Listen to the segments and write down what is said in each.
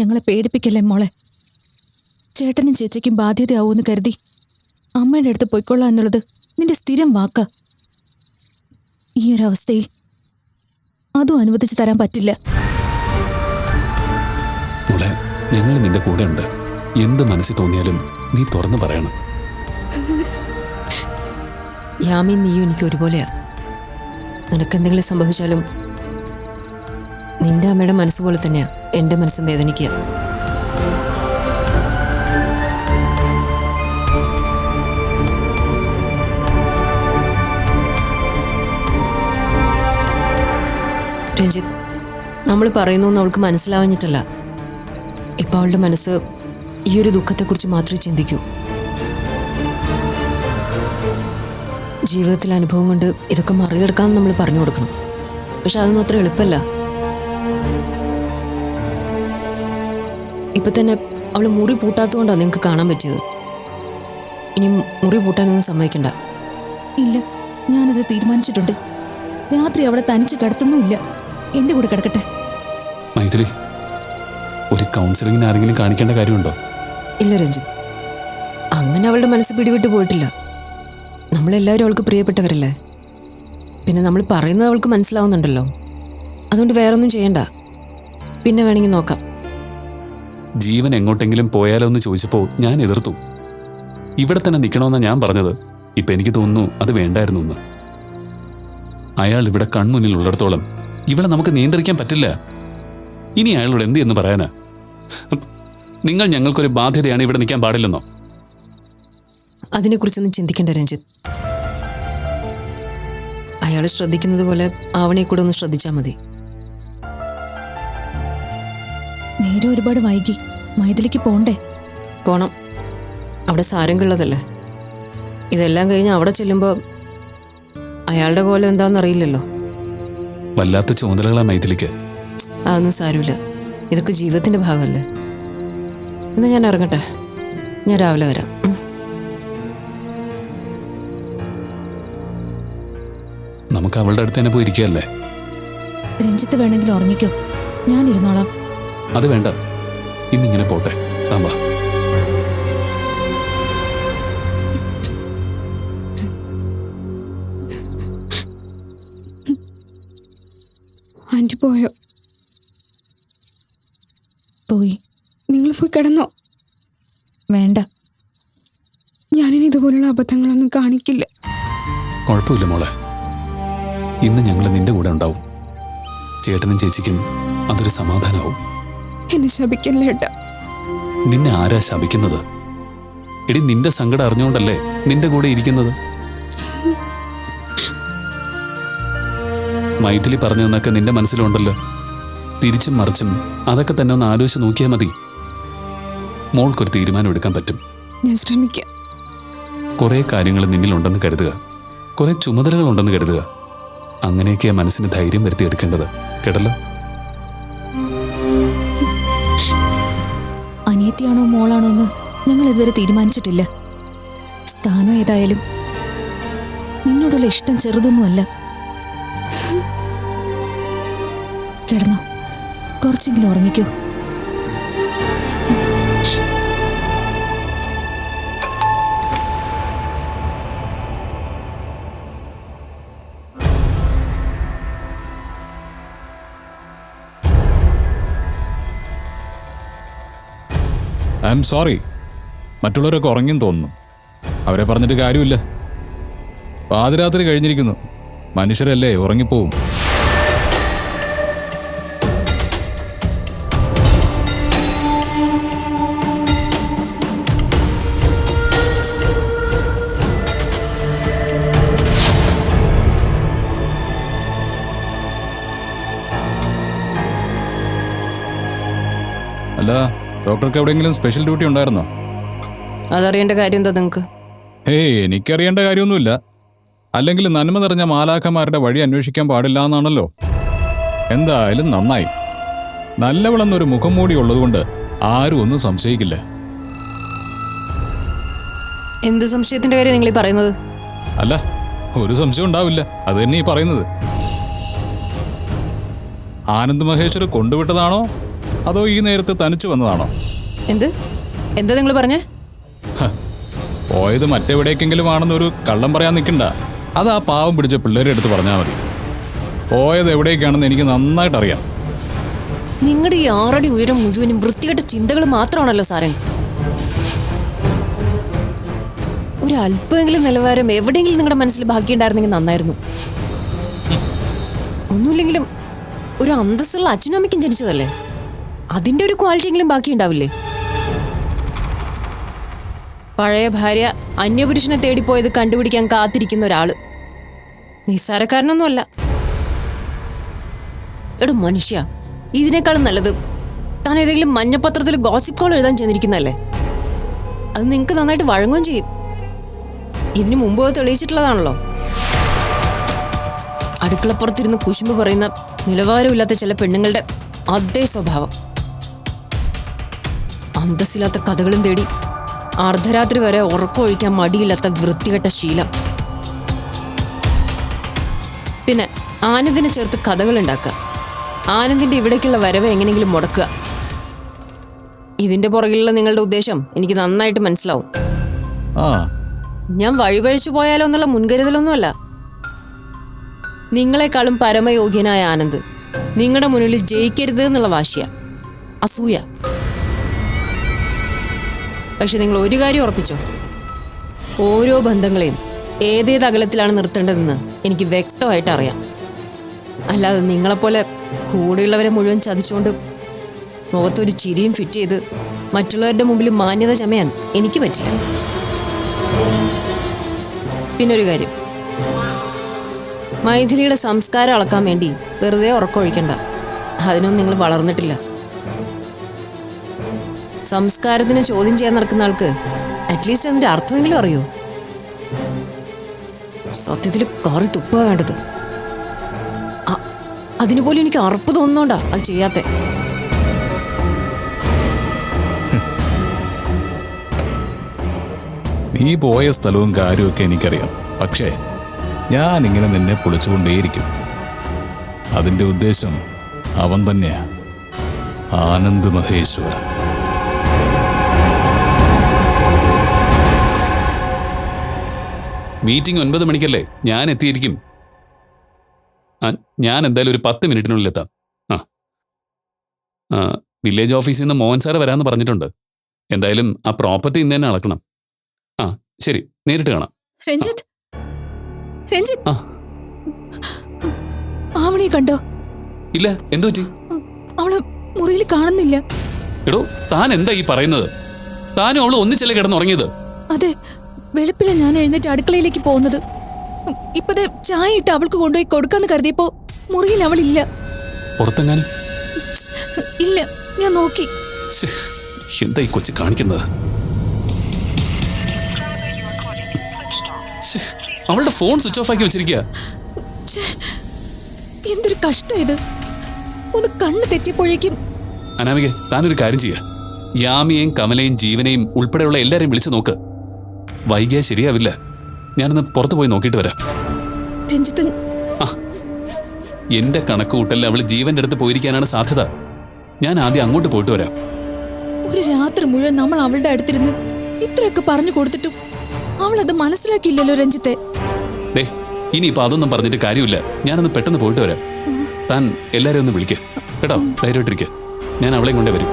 ഞങ്ങളെ പേടിപ്പിക്കല്ലേ മോളെ? ചേട്ടനും ചേച്ചയ്ക്കും ബാധ്യതയാവൂന്ന് കരുതി. അമ്മയുടെ അടുത്ത് പൊയ്ക്കൊള്ളാം എന്നുള്ളത് നിന്റെ സ്ഥിരം വാക്ക. ഈ ഒരു അവസ്ഥയിൽ അതും അനുവദിച്ചു തരാൻ പറ്റില്ല. മോളെ ഞങ്ങൾ നിന്റെ കൂടെ ഉണ്ട് എന്ത് മനസ്സിൽ തോന്നിയാലും നീ തുറന്നു പറയണം. യാമി നീയും എനിക്ക് ഒരുപോലെയാ. നിനക്കെന്തെങ്കിലും സംഭവിച്ചാലും നിന്റെ അമ്മയുടെ മനസ്സ് പോലെ തന്നെയാ എന്റെ മനസ്സും വേദനിക്കുക രഞ്ജിത്ത് നമ്മൾ പറയുന്നു അവൾക്ക് മനസ്സിലാവഞ്ഞിട്ടല്ല. ഇപ്പൊ അവളുടെ മനസ്സ് ഈ ഒരു ദുഃഖത്തെക്കുറിച്ച് മാത്രമേ ചിന്തിക്കൂ. ജീവിതത്തിലെ അനുഭവം കൊണ്ട് ഇതൊക്കെ മറികടക്കാമെന്ന് നമ്മൾ പറഞ്ഞു കൊടുക്കണം. പക്ഷെ അതൊന്നും അത്ര എളുപ്പമല്ല. ഇപ്പൊ തന്നെ അവൾ മുറി പൂട്ടാത്തതുകൊണ്ടാണ് നിങ്ങൾക്ക് കാണാൻ പറ്റിയത്. ഇനി മുറി പൂട്ടാനൊന്നും സമ്മതിക്കണ്ട. ഇല്ല ഞാനത് തീരുമാനിച്ചിട്ടുണ്ട്. രാത്രി അവിടെ തനിച്ച് കിടത്തുന്നുമില്ല. എന്റെ കൂടെ കിടക്കട്ടെ. മൈഥിലി ഒരു കൗൺസിലിങ്ങിന് ആരെങ്കിലും കാണിക്കേണ്ട കാര്യമുണ്ടോ? ഇല്ല രഞ്ജിത്ത്. അങ്ങനെ അവളുടെ മനസ്സ് പിടിവിട്ട് പോയിട്ടില്ല. നമ്മളെല്ലാവരും അവൾക്ക് പ്രിയപ്പെട്ടവരല്ലേ? പിന്നെ നമ്മൾ പറയുന്നത് അവൾക്ക് മനസ്സിലാവുന്നുണ്ടല്ലോ. അതുകൊണ്ട് വേറൊന്നും ചെയ്യണ്ട. പിന്നെ വേണമെങ്കിൽ നോക്കാം. ജീവൻ എങ്ങോട്ടെങ്കിലും പോയാലോ എന്ന് ചോദിച്ചപ്പോൾ ഞാൻ എതിർത്തു. ഇവിടെ തന്നെ നിൽക്കണമെന്നാണ് ഞാൻ പറഞ്ഞത്. ഇപ്പം എനിക്ക് തോന്നുന്നു അത് വേണ്ടായിരുന്നു എന്ന്. അയാൾ ഇവിടെ കൺമുന്നിൽ ഉള്ളിടത്തോളം ഇവിടെ നമുക്ക് നിയന്ത്രിക്കാൻ പറ്റില്ല. ഇനി അയാളോട് എന്ത് എന്ന് പറയാനാ? നിങ്ങൾ ഞങ്ങൾക്കൊരു ബാധ്യതയാണ് ഇവിടെ നിൽക്കാൻ പാടില്ലെന്നോ? അതിനെക്കുറിച്ചൊന്നും ചിന്തിക്കേണ്ട രഞ്ജിത്ത്. അയാൾ ശ്രദ്ധിക്കുന്നത് പോലെ ആവണയെ കൂടെ ഒന്ന് ശ്രദ്ധിച്ചാൽ മതി. നേരെ ഒരുപാട് വൈകി. മൈഥിലിക്ക് പോണ്ടേ? പോണം. അവിടെ സാരംഗുള്ളതല്ലേ? ഇതെല്ലാം കഴിഞ്ഞ് അവിടെ ചെല്ലുമ്പോൾ അയാളുടെ കോലം എന്താന്ന് അറിയില്ലല്ലോ വല്ലാത്ത ചുമതലകളാ മൈഥിലിക്ക്. അതൊന്നും സാരമില്ല. ഇതൊക്കെ ജീവിതത്തിന്റെ ഭാഗമല്ലേ? എന്നാ ഞാൻ ഇറങ്ങട്ടെ. ഞാൻ രാവിലെ വരാം. നമുക്ക് അവളുടെ അടുത്ത് തന്നെ പോയിരിക്കല്ലേ രഞ്ജിത്ത് വേണമെങ്കിൽ ഉറങ്ങിക്കോ. ഞാൻ ഇരുന്നോളാം. അത് വേണ്ട. ഇന്നിങ്ങനെ പോട്ടെ. താമ്പ ആന്റി പോയോ? പോയി. നിങ്ങൾ പോയി കിടന്നോ? വേണ്ട. ഞാനിനി ഇതുപോലുള്ള അബദ്ധങ്ങളൊന്നും കാണിക്കില്ല. കുഴപ്പമില്ല മോളെ. ഇന്ന് ഞങ്ങൾ നിന്റെ കൂടെ ഉണ്ടാവും. ചേട്ടനും ചേച്ചിക്കും അതൊരു സമാധാനാവും എന്നെ ശപിക്കല്ലേ ഏട്ടാ? നിന്നെ ആരാ ശപിക്കുന്നത്? എടി നിന്റെ സങ്കടം അറിഞ്ഞുകൊണ്ടല്ലേ നിന്റെ കൂടെ ഇരിക്കുന്നത്? മൈഥിലി പറഞ്ഞു തന്നൊക്കെ നിന്റെ മനസ്സിലുണ്ടല്ലോ. തിരിച്ചും മറിച്ചും അതൊക്കെ തന്നെ ഒന്ന് ആലോചിച്ച് നോക്കിയാൽ മതി. മോൾക്കൊരു തീരുമാനം എടുക്കാൻ പറ്റും. ഞാൻ ശ്രമിക്കാം. കുറെ കാര്യങ്ങൾ നിന്നിലുണ്ടെന്ന് കരുതുക. കുറെ ചുമതലകളുണ്ടെന്ന് കരുതുക. അങ്ങനെയൊക്കെയാ മനസ്സിന് ധൈര്യം വരുത്തിയെടുക്കേണ്ടത്. കേട്ടല്ലോ? അനിയത്തിയാണോ മോളാണോ എന്ന് ഞങ്ങൾ ഇതുവരെ തീരുമാനിച്ചിട്ടില്ല. സ്ഥാനം ഏതായാലും നിന്നോടുള്ള ഇഷ്ടം ചെറുതൊന്നുമല്ല. കിടന്നോ. കുറച്ചെങ്കിലും ഉറങ്ങിക്കോ. ഐ എം സോറി മറ്റുള്ളവരൊക്കെ ഉറങ്ങിയും തോന്നുന്നു. അവരെ പറഞ്ഞിട്ട് കാര്യമില്ല. പാതിരാത്രി കഴിഞ്ഞിരിക്കുന്നു. മനുഷ്യരല്ലേ ഉറങ്ങിപ്പോവും. ഡോക്ടർക്ക് എവിടെയെങ്കിലും സ്പെഷ്യൽ ഡ്യൂട്ടി ഉണ്ടായിരുന്നോ? അതറിയേണ്ട കാര്യം എന്താ നിങ്ങൾക്ക് ഏയ് എനിക്കറിയേണ്ട കാര്യമൊന്നുമില്ല. അല്ലെങ്കിൽ നന്മ നിറഞ്ഞ മാലാഖമാരുടെ വഴി അന്വേഷിക്കാൻ പാടില്ല എന്നാണല്ലോ എന്തായാലും നന്നായി. നല്ലവളെന്നൊരു മുഖംമൂടി ഉള്ളതുകൊണ്ട് ആരും ഒന്നും സംശയിക്കില്ല. എന്ത് സംശയത്തിന്റെ കാര്യം നിങ്ങൾ ഈ പറയുന്നത്? അല്ല ഒരു സംശയം ഉണ്ടാവില്ല. അത് തന്നെ ഈ പറയുന്നത്. ആനന്ദ് മഹേശ്വർ കൊണ്ടുവിട്ടതാണോ? അതോ ഈ നേരത്തെ തനിച്ചു വന്നതാണോ? എന്ത്? എന്താ നിങ്ങൾ പറഞ്ഞേ? പോയത് മറ്റെവിടേക്കെങ്കിലും ആണെന്നൊരു കള്ളം പറയാൻ നിൽക്കണ്ട. അത് ആ പാവം പിടിച്ച പിള്ളേരെ എടുത്ത് പറഞ്ഞാൽ മതി. പോയത് എവിടേക്കാണെന്ന് എനിക്ക് നന്നായിട്ട് അറിയാം. നിങ്ങളുടെ ഈ ആറടി ഉയരം മുഴുവനും വൃത്തികെട്ട ചിന്തകൾ മാത്രമാണല്ലോ സാറേ ഒരു അല്പമെങ്കിലും നിലവാരം എവിടെയെങ്കിലും നിങ്ങളുടെ മനസ്സിൽ ബാക്കിയുണ്ടായിരുന്നെങ്കിൽ നന്നായിരുന്നു. ഒന്നുമില്ലെങ്കിലും ഒരു അന്തസ്സുള്ള അച്ഛനും അമ്മയ്ക്കും ജനിച്ചതല്ലേ? അതിന്റെ ഒരു ക്വാളിറ്റി എങ്കിലും ബാക്കി ഉണ്ടാവില്ലേ പഴയ ഭാര്യ അന്യപുരുഷനെ തേടിപ്പോയത് കണ്ടുപിടിക്കാൻ കാത്തിരിക്കുന്ന ഒരാൾ. നിസ്സാരക്കാരനൊന്നുമല്ല. എടോ മനുഷ്യ ഇതിനേക്കാളും നല്ലത് താൻ ഏതെങ്കിലും മഞ്ഞപത്രത്തിൽ ഗോസിപ്പ് കോൾ എഴുതാൻ ചെന്നിരിക്കുന്നതല്ലേ? അത് നിങ്ങൾക്ക് നന്നായിട്ട് വഴങ്ങുകയും ചെയ്യും. ഇതിനു മുമ്പ് തെളിയിച്ചിട്ടുള്ളതാണല്ലോ. അടുക്കളപ്പുറത്തിരുന്ന് കുശുമ്പ് പറയുന്ന നിലവാരമില്ലാത്ത ചില പെണ്ണുങ്ങളുടെ അതേ സ്വഭാവം. അന്തസ്സില്ലാത്ത കഥകളും തേടി അർദ്ധരാത്രി വരെ ഉറക്കമൊഴിക്കാൻ മടിയില്ലാത്ത വൃത്തികെട്ട ശീലം. പിന്നെ ആനന്ദിനെ ചേർത്ത് കഥകൾ ഉണ്ടാക്കുക. ആനന്ദിന്റെ ഇവിടേക്കുള്ള വരവ് എങ്ങനെയെങ്കിലും മുടക്കുക. ഇതിന്റെ പുറകിലുള്ള നിങ്ങളുടെ ഉദ്ദേശം എനിക്ക് നന്നായിട്ട് മനസ്സിലാവും. ഞാൻ വഴിപഴിച്ചു പോയാലോ എന്നുള്ള മുൻകരുതലൊന്നുമല്ല. നിങ്ങളെക്കാളും പരമയോഗ്യനായ ആനന്ദ് നിങ്ങളുടെ മുന്നിൽ ജയിക്കരുത് എന്നുള്ള വാശിയ. അസൂയ. പക്ഷെ നിങ്ങൾ ഒരു കാര്യം ഉറപ്പിച്ചോ? ഓരോ ബന്ധങ്ങളെയും ഏതേത് അകലത്തിലാണ് നിർത്തേണ്ടതെന്ന് എനിക്ക് വ്യക്തമായിട്ട് അറിയാം. അല്ലാതെ നിങ്ങളെപ്പോലെ കൂടെയുള്ളവരെ മുഴുവൻ ചതിച്ചുകൊണ്ട് മുഖത്തൊരു ചിരിയും ഫിറ്റ് ചെയ്ത് മറ്റുള്ളവരുടെ മുമ്പിൽ മാന്യത ചമയാൻ എനിക്ക് പറ്റില്ല. പിന്നൊരു കാര്യം. മൈഥിലിയുടെ സംസ്കാരം അളക്കാൻ വേണ്ടി വെറുതെ ഉറക്കമൊഴിക്കണ്ട അതിനൊന്നും നിങ്ങൾ വളർന്നിട്ടില്ല. സംസ്കാരത്തിന് ചോദ്യം ചെയ്യാൻ നടക്കുന്ന ആൾക്ക് അറ്റ്ലീസ്റ്റ് അതിന്റെ അർത്ഥമെങ്കിലും അറിയോ. സത്യത്തിൽ കാറി തുപ്പ വേണ്ടത്. അതിനുപോലും എനിക്ക് അറപ്പ് തോന്നുന്നോണ്ടാ അത് ചെയ്യാത്തെ. നീ പോയ സ്ഥലവും കാര്യമൊക്കെ എനിക്കറിയാം. പക്ഷേ ഞാൻ ഇങ്ങനെ നിന്നെ പൊളിച്ചുകൊണ്ടേയിരിക്കും. അതിന്റെ ഉദ്ദേശം അവൻ തന്നെയാ. ആനന്ദ് മഹേശ്വര മീറ്റിംഗ് ഒൻപത് മണിക്കല്ലേ? ഞാൻ എത്തിയിരിക്കും. ഞാൻ എന്തായാലും ഒരു പത്ത് മിനിറ്റിനുള്ളിൽ എത്താം. ആ. വില്ലേജ് ഓഫീസിൽ നിന്ന് മോഹൻ സാറ് വരാമെന്ന് പറഞ്ഞിട്ടുണ്ട്. എന്തായാലും ആ പ്രോപ്പർട്ടി ഇന്ന് തന്നെ അളക്കണം. ആ ശരി. നേരിട്ട് കാണാം. രഞ്ജിത്ത്? രഞ്ജിത്ത്? ആ. ആവണിയെ കണ്ടോ? ഇല്ല എന്തു പറ്റി? അവൾ മുറിയിൽ കാണുന്നില്ല. എടോ താൻ എന്താ ഈ പറയുന്നത്? താനും അവൾ ഒന്നിച്ചല്ലേ കിടന്നുറങ്ങിയത്? അതെ. വെളുപ്പില ഞാൻ എഴുന്നേറ്റ് അടുക്കളയിലേക്ക് പോകുന്നത്. ഇപ്പത് ചായ ഇട്ട് അവൾക്ക് കൊണ്ടുപോയി കൊടുക്കാന്ന് കരുതിയപ്പോ മുറിയിൽ അവളില്ല. പുറത്തെങ്ങാനും? ഇല്ല ഞാൻ നോക്കി. എന്താ ഈ കൊച്ചു കാണിക്കുന്നത്? അവളുടെ ഫോൺ സ്വിച്ച് ഓഫ് ആക്കി വെച്ചിരിക്കുക ഛേ, എന്തൊരു കഷ്ടം ഇത്. ഒന്ന് കണ്ണ് തെറ്റിപ്പോഴേക്കും അനാമിക താനൊരു കാര്യം ചെയ്യുക യാമിയെയും കമലയും ജീവനെയും ഉൾപ്പെടെയുള്ള എല്ലാരെയും വിളിച്ചു നോക്ക്. വൈകിയാൽ ശരിയാവില്ല. ഞാനൊന്ന് പുറത്തു പോയി നോക്കിയിട്ട് വരാം. രഞ്ജിത്ത് ആ എന്റെ കണക്ക് കൂട്ടലിൽ അവൾ ജീവന്റെ അടുത്ത് പോയിരിക്കാനാണ് സാധ്യത. ഞാൻ ആദ്യം അങ്ങോട്ട് പോയിട്ട് വരാം. ഒരു രാത്രി മുഴുവൻ നമ്മൾ അവളുടെ അടുത്തിരുന്ന് ഇത്രയൊക്കെ പറഞ്ഞു കൊടുത്തിട്ടും അവൾ അത് മനസ്സിലാക്കിയില്ലല്ലോ രഞ്ജിത്തെ. ഡേ ഇനിയിപ്പോ അതൊന്നും പറഞ്ഞിട്ട് കാര്യമില്ല. ഞാനൊന്ന് പെട്ടെന്ന് പോയിട്ട് വരാം. താൻ എല്ലാരെയും ഒന്ന് വിളിക്കുക കേട്ടോ ധൈര്യമായിട്ടിരിക്കുക ഞാൻ അവളെയും കൊണ്ടേ വരും.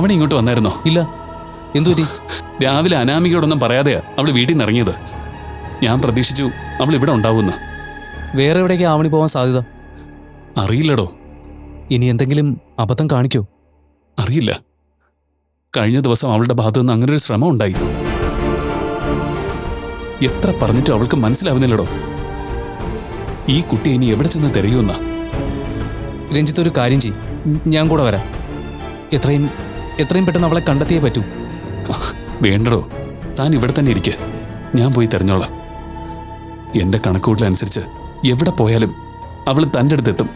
അവനെ ഇങ്ങോട്ട് വന്നായിരുന്നോ? ഇല്ല. എന്തു പറ്റി? രാവിലെ അനാമികയോടൊന്നും പറയാതെയാ അവൾ വീട്ടിൽ നിന്ന് ഇറങ്ങിയത്. ഞാൻ പ്രതീക്ഷിച്ചു അവൾ ഇവിടെ ഉണ്ടാവുമെന്ന്. വേറെ എവിടേക്ക് ആവണി പോകാൻ സാധ്യത? അറിയില്ലടോ. ഇനി എന്തെങ്കിലും അബദ്ധം കാണിക്കോ? അറിയില്ല. കഴിഞ്ഞ ദിവസം അവളുടെ ഭാഗത്തു നിന്ന് അങ്ങനെ ഒരു ശ്രമം ഉണ്ടായി. എത്ര പറഞ്ഞിട്ടും അവൾക്ക് മനസ്സിലാവുന്നില്ലടോ. ഈ കുട്ടി ഇനി എവിടെ ചെന്ന് തിരയുമെന്നാ? രഞ്ജിത്ത് ഒരു കാര്യം ചെയ്യും. ഞാൻ കൂടെ വരാം. എത്രയും എത്രയും പെട്ടെന്ന് അവളെ കണ്ടെത്തിയേ പറ്റൂ. വേണ്ടടോ. താൻ ഇവിടെ തന്നെ ഇരിക്കെ. ഞാൻ പോയി തെരഞ്ഞോളാം. എന്റെ കണക്കുകൂട്ടലനുസരിച്ച് എവിടെ പോയാലും അവൾ തന്റെ അടുത്തെത്തും.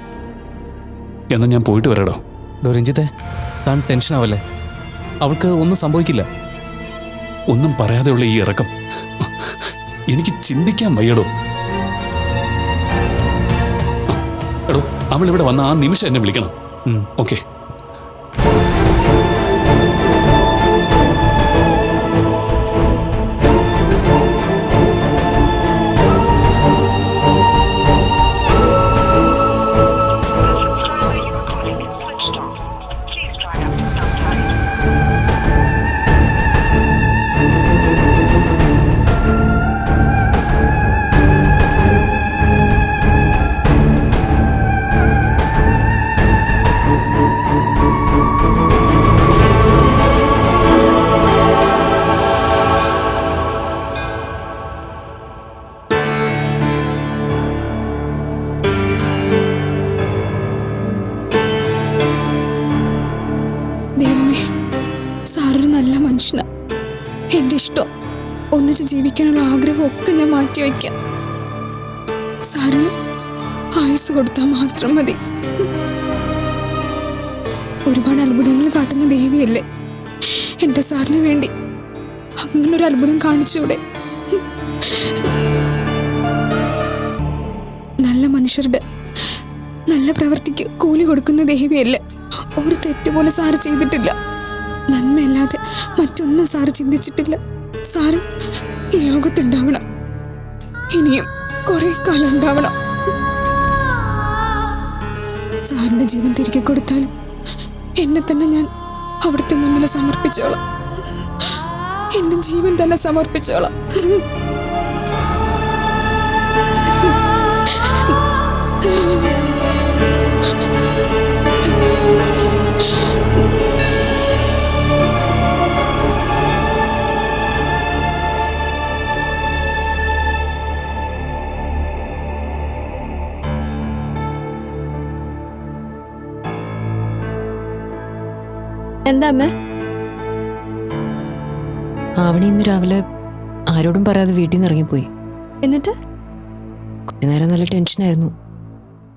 എന്നാൽ ഞാൻ പോയിട്ട് വരാടോ. രഞ്ജിത്തെ താൻ ടെൻഷൻ ആവല്ലേ? അവൾക്ക് ഒന്നും സംഭവിക്കില്ല. ഒന്നും പറയാതെയുള്ള ഈ ഇറക്കം. എനിക്ക് ചിന്തിക്കാൻ വയ്യടോ. എടോ അവൾ ഇവിടെ വന്ന ആ നിമിഷം എന്നെ വിളിക്കണം. ഓക്കെ. എന്റെ ഇഷ്ടം ഒന്നിച്ച് ജീവിക്കാനുള്ള ആഗ്രഹം ഒക്കെ ഞാൻ മാറ്റിവെക്കാം സാറിന് ആയുസ് കൊടുത്താൽ മാത്രം മതി. ഒരുപാട് അത്ഭുതങ്ങൾ കാട്ടുന്ന ദേവിയല്ലേ? എന്റെ സാറിന് വേണ്ടി അങ്ങനൊരു അത്ഭുതം കാണിച്ചൂടെ? നല്ല മനുഷ്യരുടെ നല്ല പ്രവൃത്തിക്ക് കൂലി കൊടുക്കുന്ന ദേവിയല്ലേ? ഒരു തെറ്റ് പോലെ സാറ് ചെയ്തിട്ടില്ല. നന്മയല്ലാതെ മറ്റൊന്നും സാർ ചിന്തിച്ചിട്ടില്ല. സാറ് ഈ ലോകത്തുണ്ടാവണം. ഇനിയും കുറെ കാലം ഉണ്ടാവണം. സാറിന്റെ ജീവൻ തിരികെ കൊടുത്താലും എന്നെ തന്നെ ഞാൻ അവിടുത്തെ മുന്നിൽ സമർപ്പിച്ചോളാം. എന്റെ ജീവൻ തന്നെ സമർപ്പിച്ചോളാം. എന്താ അമ്മ? ആവണി ഇന്ന് രാവിലെ ആരോടും പറയാതെ വീട്ടിൽ നിന്ന് ഇറങ്ങിപ്പോയി. എന്നിട്ട്? കുറച്ചു നേരം നല്ല ടെൻഷനായിരുന്നു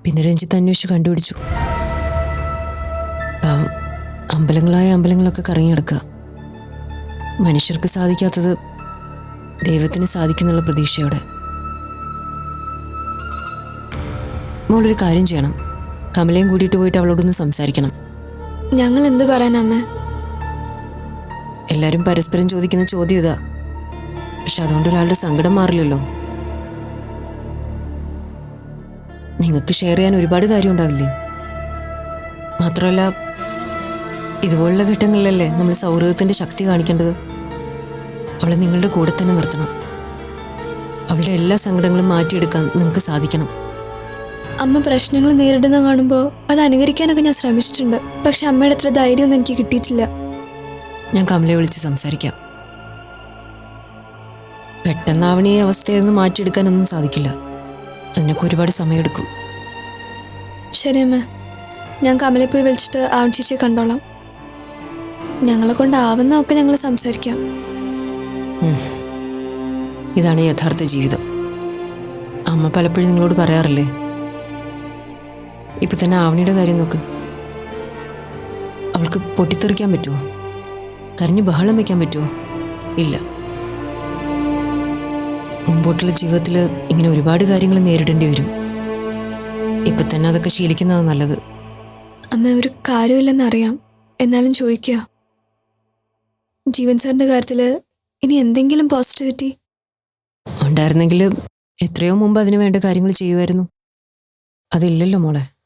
പിന്നെ രഞ്ജിത്ത് അന്വേഷിച്ച് കണ്ടുപിടിച്ചു. പാവം അമ്പലങ്ങളായ അമ്പലങ്ങളൊക്കെ കറങ്ങി കിടക്കുക മനുഷ്യർക്ക് സാധിക്കാത്തത് ദൈവത്തിന് സാധിക്കുന്നുള്ള പ്രതീക്ഷയോടെ. മോളൊരു കാര്യം ചെയ്യണം. കമലയും കൂടിയിട്ട് പോയിട്ട് അവളോടൊന്ന് സംസാരിക്കണം. ഞങ്ങൾ എന്ത് പറയാനമ്മ എല്ലാരും പരസ്പരം ചോദിക്കുന്ന ചോദ്യം ഇതാ. പക്ഷെ അതുകൊണ്ട് ഒരാളുടെ സങ്കടം മാറില്ലല്ലോ. നിങ്ങൾക്ക് ഷെയർ ചെയ്യാൻ ഒരുപാട് കാര്യം ഉണ്ടാവില്ലേ? മാത്രമല്ല ഇതുപോലുള്ള ഘട്ടങ്ങളിലല്ലേ നമ്മൾ സൗഹൃദത്തിന്റെ ശക്തി കാണിക്കേണ്ടത്? അവളെ നിങ്ങളുടെ കൂടെ തന്നെ നിർത്തണം. അവളുടെ എല്ലാ സങ്കടങ്ങളും മാറ്റിയെടുക്കാൻ നിങ്ങൾക്ക് സാധിക്കണം. അമ്മ പ്രശ്നങ്ങൾ നേരിടുന്ന കാണുമ്പോൾ അത് അനുകരിക്കാനൊക്കെ ഞാൻ ശ്രമിച്ചിട്ടുണ്ട്. പക്ഷെ അമ്മയുടെ അത്ര ധൈര്യമൊന്നും എനിക്ക് കിട്ടിയിട്ടില്ല. ഞാൻ കമലയെ വിളിച്ച് സംസാരിക്കാം. പെട്ടെന്ന് അവനെ ഈ അവസ്ഥയൊന്നും മാറ്റിയെടുക്കാനൊന്നും സാധിക്കില്ല. അതിനൊക്കെ ഒരുപാട് സമയമെടുക്കും. ശരി അമ്മ. ഞാൻ കമലെ പോയി വിളിച്ചിട്ട് ആവൺ ചേച്ചി കണ്ടോളാം. ഞങ്ങളെ കൊണ്ടാവുന്നതൊക്കെ ഞങ്ങൾ സംസാരിക്കാം. ഇതാണ് യഥാർത്ഥ ജീവിതം. അമ്മ പലപ്പോഴും നിങ്ങളോട് പറയാറില്ലേ? ഇപ്പൊ തന്നെ ആവണിയുടെ കാര്യം നോക്ക്. അവൾക്ക് പൊട്ടിത്തെറിക്കാൻ പറ്റുമോ കരഞ്ഞ് ബഹളം വെക്കാൻ പറ്റുമോ ഇല്ല. മുമ്പോട്ടുള്ള ജീവിതത്തിൽ ഇങ്ങനെ ഒരുപാട് കാര്യങ്ങൾ നേരിടേണ്ടി വരും. ഇപ്പൊ തന്നെ അതൊക്കെ ശീലിക്കുന്നതാണ് നല്ലത്. അമ്മ ഒരു കാര്യമില്ലെന്നറിയാം. എന്നാലും ചോദിക്കുക ജീവൻ സാറിന്റെ കാര്യത്തിൽ ഇനി എന്തെങ്കിലും പോസിറ്റിവിറ്റി ഉണ്ടായിരുന്നെങ്കിൽ എത്രയോ മുമ്പ് അതിനു വേണ്ട കാര്യങ്ങൾ ചെയ്യുമായിരുന്നു അതില്ലല്ലോ മോളെ.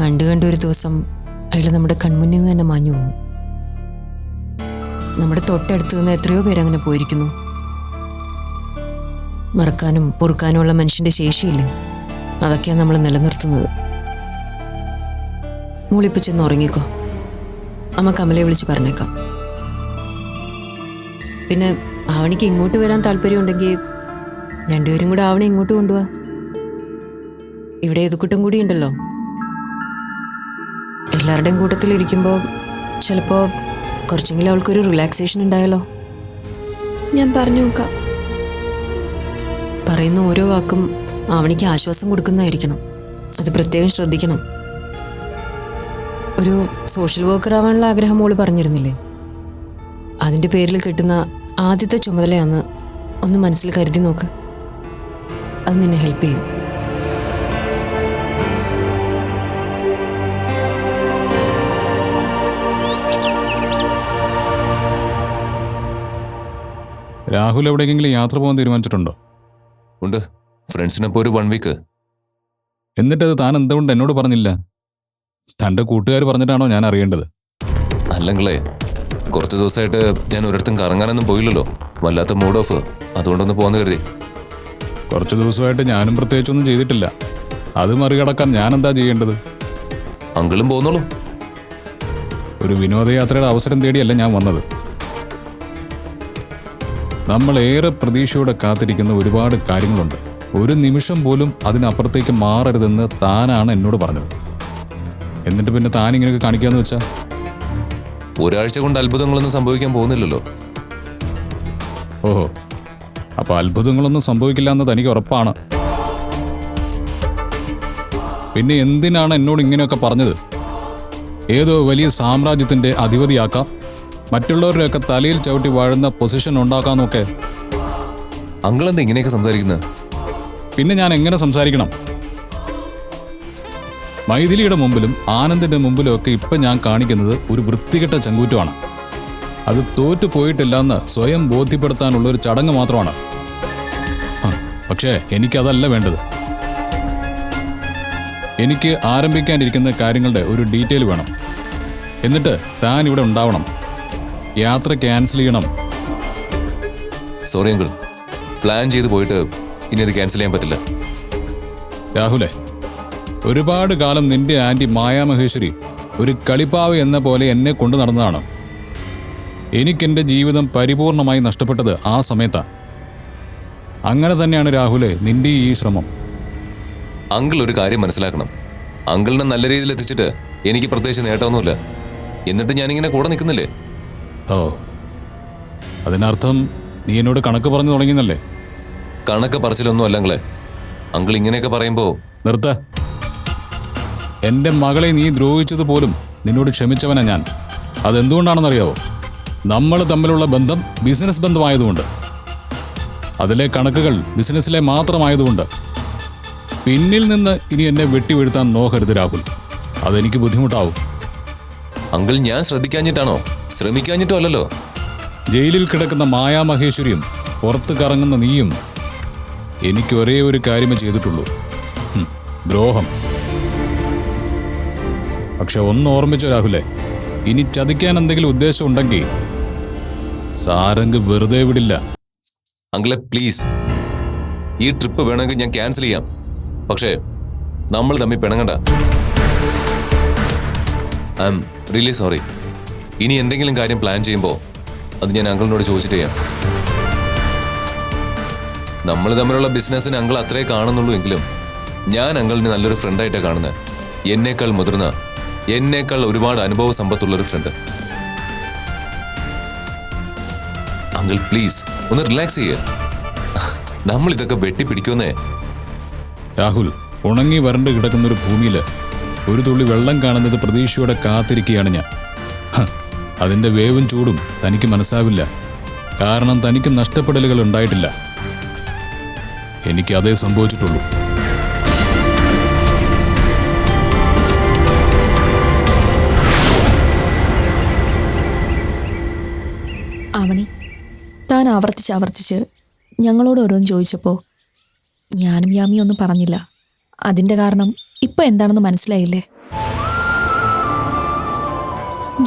കണ്ടു കണ്ട ഒരു ദിവസം അയാൾ നമ്മുടെ കൺമുന്നിൽ നിന്ന് തന്നെ മാഞ്ഞു പോകും നമ്മുടെ തൊട്ടടുത്ത് നിന്ന് എത്രയോ പേര് അങ്ങനെ പോയിരിക്കുന്നു. മറക്കാനും പൊറുക്കാനുമുള്ള മനുഷ്യന്റെ ശേഷിയില്ല. അതൊക്കെയാണ് നമ്മൾ നിലനിർത്തുന്നത്. മൂളിപ്പ് ചെന്ന് ഉറങ്ങിക്കോ. അമ്മ കമലയെ വിളിച്ച് പറഞ്ഞേക്കാം. പിന്നെ ആവണിക്ക് ഇങ്ങോട്ട് വരാൻ താല്പര്യമുണ്ടെങ്കിൽ രണ്ടുപേരും കൂടെ ആവണി ഇങ്ങോട്ട് കൊണ്ടുപോവാ ഇവിടെ എതുക്കുട്ടും കൂടി ഉണ്ടല്ലോ. എല്ലാവരുടെയും കൂട്ടത്തിൽ ഇരിക്കുമ്പോൾ ചിലപ്പോൾ കുറച്ചെങ്കിലും അവൾക്കൊരു റിലാക്സേഷൻ ഉണ്ടായല്ലോ. ഞാൻ പറഞ്ഞു നോക്കാം. പറയുന്ന ഓരോ വാക്കും ആവണിക്ക് ആശ്വാസം കൊടുക്കുന്നതായിരിക്കണം. അത് പ്രത്യേകം ശ്രദ്ധിക്കണം. ഒരു സോഷ്യൽ വർക്കർ ആവാനുള്ള ആഗ്രഹം മോൾ പറഞ്ഞിരുന്നില്ലേ? അതിന്റെ പേരിൽ കിട്ടുന്ന ആദ്യത്തെ ചുമതലയാന്ന് ഒന്ന് മനസ്സിൽ കരുതി നോക്ക്. അത് നിന്നെ ഹെൽപ്പ് ചെയ്യും. രാഹുൽ എവിടേക്കെങ്കിലും യാത്ര പോകാൻ തീരുമാനിച്ചിട്ടുണ്ടോ? ഉണ്ട്. ഫ്രണ്ട്സിനൊപ്പം ഒരു വൺ വീക്ക് എന്നിട്ടത് താൻ എന്തുകൊണ്ട് എന്നോട് പറഞ്ഞില്ല? തന്റെ കൂട്ടുകാർ പറഞ്ഞിട്ടാണോ ഞാൻ അറിയേണ്ടത്? അല്ലെങ്കിലേ കുറച്ച് ദിവസമായിട്ട് ഞാൻ ഒരിടത്തും കറങ്ങാനൊന്നും പോയില്ലല്ലോ. വല്ലാത്ത മൂഡ് ഓഫ് അതുകൊണ്ടൊന്ന് പോകാൻ കരുതി. കുറച്ച് ദിവസമായിട്ട് ഞാനും പ്രത്യേകിച്ചൊന്നും ചെയ്തിട്ടില്ല. അത് മറികടക്കാൻ ഞാൻ എന്താ ചെയ്യേണ്ടത്? അങ്കിളും പോന്നോളൂ. ഒരു വിനോദയാത്രയുടെ അവസരം തേടിയല്ല ഞാൻ വന്നത്. നമ്മൾ ഏറെ പ്രതീക്ഷയോടെ കാത്തിരിക്കുന്ന ഒരുപാട് കാര്യങ്ങളുണ്ട്. ഒരു നിമിഷം പോലും അതിനപ്പുറത്തേക്ക് മാറരുതെന്ന് താനാണ് എന്നോട് പറഞ്ഞത്. എന്നിട്ട് പിന്നെ താൻ ഇങ്ങനെയൊക്കെ കാണിക്കാന്ന് വെച്ചാ? ഒരാഴ്ച കൊണ്ട് അത്ഭുതങ്ങളൊന്നും സംഭവിക്കാൻ പോകുന്നില്ലല്ലോ. ഓഹോ. അപ്പൊ അത്ഭുതങ്ങളൊന്നും സംഭവിക്കില്ല എന്ന് തനിക്ക് ഉറപ്പാണ്. പിന്നെ എന്തിനാണ് എന്നോട് ഇങ്ങനെയൊക്കെ പറഞ്ഞത്? ഏതോ വലിയ സാമ്രാജ്യത്തിന്റെ അധിപതിയാക്കാം. മറ്റുള്ളവരുടെയൊക്കെ തലയിൽ ചവിട്ടി വാഴുന്ന പൊസിഷൻ ഉണ്ടാക്കാന്നൊക്കെ. അങ്കിൾ എന്താ ഇങ്ങനെയൊക്കെ സംസാരിക്കുന്നത് പിന്നെ ഞാൻ എങ്ങനെ സംസാരിക്കണം? മൈഥിലിയുടെ മുമ്പിലും ആനന്ദിന്റെ മുമ്പിലും ഒക്കെ ഇപ്പൊ ഞാൻ കാണിക്കുന്നത് ഒരു വൃത്തികെട്ട ചങ്കൂറ്റമാണ്. അത് തോറ്റു പോയിട്ടില്ലെന്ന് സ്വയം ബോധ്യപ്പെടുത്താനുള്ള ഒരു ചടങ്ങ് മാത്രമാണ്. പക്ഷേ എനിക്കതല്ല വേണ്ടത്. എനിക്ക് ആരംഭിക്കാനിരിക്കുന്ന കാര്യങ്ങളുടെ ഒരു ഡീറ്റെയിൽ വേണം. എന്നിട്ട് താൻ ഇവിടെ ഉണ്ടാവണം. യാത്ര ക്യാൻസൽ ചെയ്യണം. Sorry uncle. പ്ലാൻ ചെയ്ത് പോയിട്ട് ഇനി അത് ക്യാൻസൽ ചെയ്യാൻ പറ്റില്ല. രാഹുലെ ഒരുപാട് കാലം നിന്റെ ആന്റി മായാമഹേശ്വരി ഒരു കളിപ്പാവ് എന്ന പോലെ എന്നെ കൊണ്ടു നടന്നതാണ്. എനിക്കെന്റെ ജീവിതം പരിപൂർണമായി നഷ്ടപ്പെട്ടത് ആ സമയത്താ. അങ്ങനെ തന്നെയാണ് രാഹുലെ നിന്റെ ഈ ശ്രമം. അങ്കിൾ ഒരു കാര്യം മനസ്സിലാക്കണം. അങ്കിളിനെ നല്ല രീതിയിൽ എത്തിച്ചിട്ട് എനിക്ക് പ്രത്യേകിച്ച് നേട്ടമൊന്നുമില്ല. എന്നിട്ട് ഞാനിങ്ങനെ കൂടെ നിൽക്കുന്നില്ലേ? ഓ. അതിനർത്ഥം നീ എന്നോട് കണക്ക് പറഞ്ഞു തുടങ്ങിയെന്നല്ലേ? കണക്ക് പറച്ചിലൊന്നും അല്ലങ്ങളെ അങ്കിൾ ഇങ്ങനെയൊക്കെ പറയുമ്പോ നിർത്ത. എന്റെ മകളെ നീ ദ്രോഹിച്ചത് പോലും നിന്നോട് ക്ഷമിച്ചവനാ ഞാൻ. അതെന്തുകൊണ്ടാണെന്നറിയാവോ? നമ്മൾ തമ്മിലുള്ള ബന്ധം ബിസിനസ് ബന്ധമായതുകൊണ്ട്. അതിലെ കണക്കുകൾ ബിസിനസ്സിലെ മാത്രമായതുകൊണ്ട്. പിന്നിൽ നിന്ന് ഇനി എന്നെ വെട്ടിവീഴ്ത്താൻ നോക്കരുത് രാഹുൽ. അതെനിക്ക് ബുദ്ധിമുട്ടാവും. അങ്കിൾ ഞാൻ ശ്രദ്ധിക്കാഞ്ഞിട്ടാണോ? ശ്രമിക്കാഞ്ഞിട്ടോ അല്ലല്ലോ ജയിലിൽ കിടക്കുന്ന മായാമഹേശ്വരിയും പുറത്ത് കറങ്ങുന്ന നീയും എനിക്ക് ഒരേ ഒരു കാര്യമേ ചെയ്തിട്ടുള്ളൂ. ദ്രോഹം. പക്ഷെ ഒന്ന് ഓർമ്മിച്ചോ രാഹുലെ ഇനി ചതിക്കാൻ എന്തെങ്കിലും ഉദ്ദേശം ഉണ്ടെങ്കിൽ സാരംഗ് വെറുതെ വിടില്ല. അങ്കിളെ പ്ലീസ്. ഈ ട്രിപ്പ് വേണമെങ്കിൽ ഞാൻ ക്യാൻസൽ ചെയ്യാം. പക്ഷേ നമ്മൾ തമ്മിൽ പിണങ്ങണ്ട. I'm really sorry. ഇനി എന്തെങ്കിലും കാര്യം പ്ലാൻ ചെയ്യുമ്പോൾ അത് ഞാൻ അങ്കിളിനോട് ചോദിച്ചിട്ട് ചെയ്യാം. നമ്മൾ തമ്മിലുള്ള ബിസിനസ്സിന് അങ്കിൾ അത്രേ കാണുന്നുള്ളൂ എങ്കിലും ഞാൻ അങ്കിളിന് നല്ലൊരു ഫ്രണ്ടായിട്ടാണ് കാണുന്നത് എന്നേക്കാൾ മുതിർന്ന എന്നേക്കാൾ ഒരുപാട് അനുഭവ സമ്പത്തുള്ളൊരു ഫ്രണ്ട് അങ്കിൾ പ്ലീസ് ഒന്ന് റിലാക്സ് ചെയ്യേ. നമ്മൾ ഇതൊക്കെ വെട്ടിപ്പിടിക്കുന്നേ രാഹുൽ ഉണങ്ങി വരണ്ട് കിടക്കുന്ന ഒരു ഭൂമിയിൽ ഒരു തുള്ളി വെള്ളം കാണുന്നത് പ്രതീക്ഷയോടെ കാത്തിരിക്കുകയാണ് ഞാൻ. അതിന്റെ വേവും ചൂടും തനിക്ക് മനസ്സാവില്ല. കാരണം തനിക്ക് നഷ്ടപ്പെടലുകൾ ഉണ്ടായിട്ടില്ല. എനിക്ക് അതേ സംഭവിച്ചിട്ടുള്ളൂ. ആവണി താൻ ആവർത്തിച്ച് ആവർത്തിച്ച് ഞങ്ങളോട് ഓരോന്ന് ചോദിച്ചപ്പോൾ ഞാനും യാമിയൊന്നും പറഞ്ഞില്ല. അതിന്റെ കാരണം ഇപ്പം എന്താണെന്ന് മനസ്സിലായില്ലേ?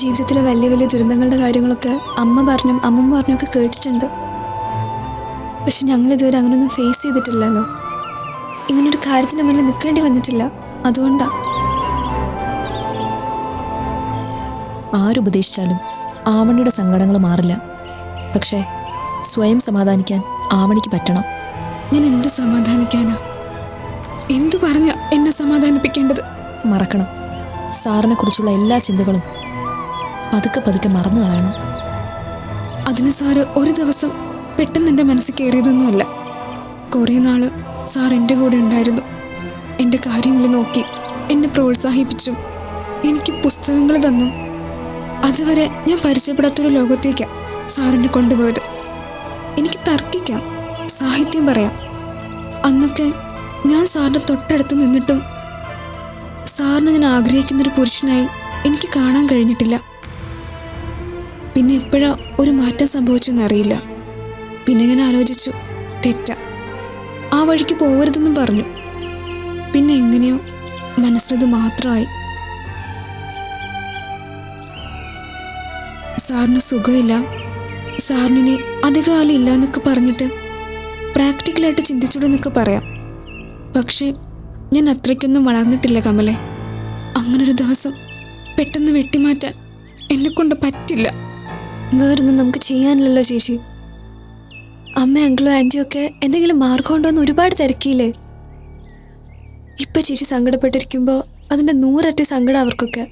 ജീവിതത്തിലെ വലിയ വലിയ ദുരന്തങ്ങളുടെ കാര്യങ്ങളൊക്കെ അമ്മ പറഞ്ഞും അമ്മമ്മ പറഞ്ഞും ഒക്കെ കേട്ടിട്ടുണ്ട്. പക്ഷെ ഞങ്ങൾ ഇതുവരെ അങ്ങനൊന്നും ഫേസ് ചെയ്തിട്ടില്ലല്ലോ. ഇങ്ങനൊരു കാര്യത്തിന് മുന്നിൽ നിൽക്കേണ്ടി വന്നിട്ടില്ല. അതുകൊണ്ടാ. ആരുപദേശിച്ചാലും ആവണിയുടെ സങ്കടങ്ങൾ മാറില്ല. പക്ഷേ സ്വയം സമാധാനിക്കാൻ ആവണിക്ക് പറ്റണം. ഞാൻ എന്ത് സമാധാനിക്കാനാ? എന്തു പറഞ്ഞ എന്നെ സമാധാനിപ്പിക്കേണ്ടത്? മറക്കണം. സാറിനെ കുറിച്ചുള്ള എല്ലാ ചിന്തകളും പതുക്കെ പതുക്കെ മറന്നു കളയണം. അതിന് സാറ് ഒരു ദിവസം പെട്ടെന്ന് എന്റെ മനസ്സിൽ കയറിയതൊന്നുമല്ല. കുറേ നാൾ സാർ എന്റെ കൂടെ ഉണ്ടായിരുന്നു. എന്റെ കാര്യങ്ങൾ നോക്കി എന്നെ പ്രോത്സാഹിപ്പിച്ചു എനിക്ക് പുസ്തകങ്ങൾ തന്നു. അതുവരെ ഞാൻ പരിചയപ്പെടാത്തൊരു ലോകത്തേക്കാണ് സാറിനെ കൊണ്ടുപോയത്. എനിക്ക് തർക്കിക്കാം സാഹിത്യം പറയാം. അന്നൊക്കെ ഞാൻ സാറിന്റെ തൊട്ടടുത്ത് നിന്നിട്ടും സാറിന് ഞാൻ ആഗ്രഹിക്കുന്നൊരു പുരുഷനായി എനിക്ക് കാണാൻ കഴിഞ്ഞിട്ടില്ല. പിന്നെ എപ്പോഴാ ഒരു മാറ്റം സംഭവിച്ചെന്നറിയില്ല. പിന്നെ ഞാൻ ആലോചിച്ചു. തെറ്റ. ആ വഴിക്ക് പോകരുതെന്നും പറഞ്ഞു. പിന്നെ എങ്ങനെയോ മനസ്സിലത് മാത്രമായി. സാറിന് സുഖമില്ല. സാറിനെ അധികകാലം ഇല്ല എന്നൊക്കെ പറഞ്ഞിട്ട് പ്രാക്ടിക്കലായിട്ട് ചിന്തിച്ചൂടെന്നൊക്കെ പറയാം. പക്ഷേ ഞാൻ അത്രയ്ക്കൊന്നും വളർന്നിട്ടില്ല കമലെ. അങ്ങനൊരു ദിവസം പെട്ടെന്ന് വെട്ടിമാറ്റാൻ എന്നെ കൊണ്ട് പറ്റില്ല. വേറൊന്നും നമുക്ക് ചെയ്യാനില്ലല്ലോ ചേച്ചി. അമ്മ അങ്കിളും ആന്റിയും ഒക്കെ എന്തെങ്കിലും മാർഗം ഉണ്ടോ എന്ന് ഒരുപാട് തിരക്കിയില്ലേ? ഇപ്പൊ ചേച്ചി സങ്കടപ്പെട്ടിരിക്കുമ്പോൾ അതിന്റെ നൂറട്ടി സങ്കടം അവർക്കൊക്കെ.